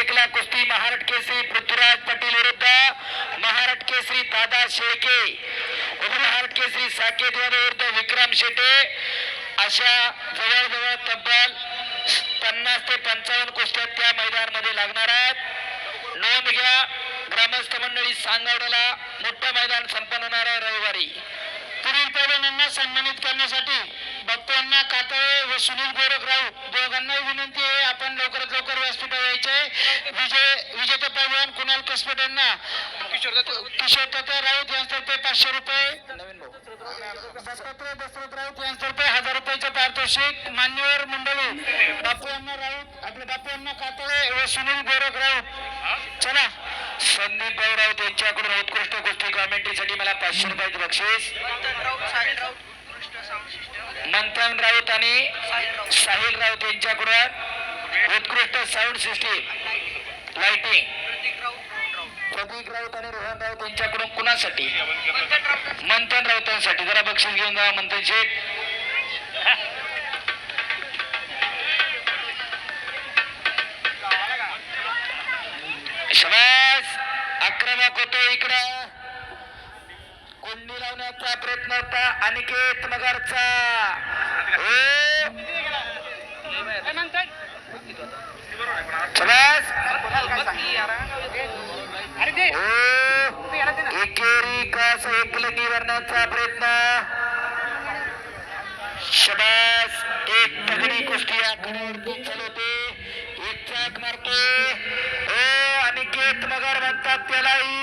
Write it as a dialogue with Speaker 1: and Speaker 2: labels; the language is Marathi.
Speaker 1: एकला कुस्ती महाराष्ट्र केसरी पृथ्वीराज पाटील विरुद्ध महाराष्ट्र केसरी दादा शेळके. उपमहाराष्ट्र केसरी साकेत विरुद्ध विक्रम शेटे अशा जवळजवळ तब्बल पन्नास ते पंचावन्न कुस्त्या त्या मैदानामध्ये लागणार आहेत. नोंद घ्या ग्रामस्थ मंडळी सांगवड्याला मोठं मैदान संपन्न होणार आहे रविवारी. पुढील पैलवानांना सन्मानित करण्यासाठी भक्तांना कातळे व सुनील गोरख राऊत दोघांनाही विनंती आहे. विजय विजेते पैलवान कुणाल कसपट यांना किशोर दत्त. राऊत यांच्यातर्फे पाचशे रुपये. दत्तात्रय दशरथ राऊत यांच्यातर्फे हजार रुपयाचे पारितोषिक मान्यवर मंडळी बापू अण्णा राऊत आपले बापू अण्णा कातळे व सुनील गोरख राऊत. चला. संदीप भाऊ राऊत यांच्याकडून उत्कृष्ट गोष्टी कॉमेंट्रीसाठी मला पाचशे रुपयाचे बक्षीस. मंथन राऊत आणि साहिल राऊत. यांच्याकडून उत्कृष्ट sound system lighting Pradeep Raut आणि रोहन राऊत यांच्याकडून कुणासाठी? मंथन राऊतांसाठी. जरा बक्षीस घेऊन जा मंथन शेठ. शबास. आक्रमक होतो इकडं. कोंडी लावण्याचा प्रयत्न होता. अनिकेत नगरचा. एकेरी कास एकलगी वरण्याचा प्रयत्न। शबास एक तगडी कुस्ती आकड्यावरती चालवते। एक चाक मारते। ओ अनिकेत मगर म्हणतात त्यालाही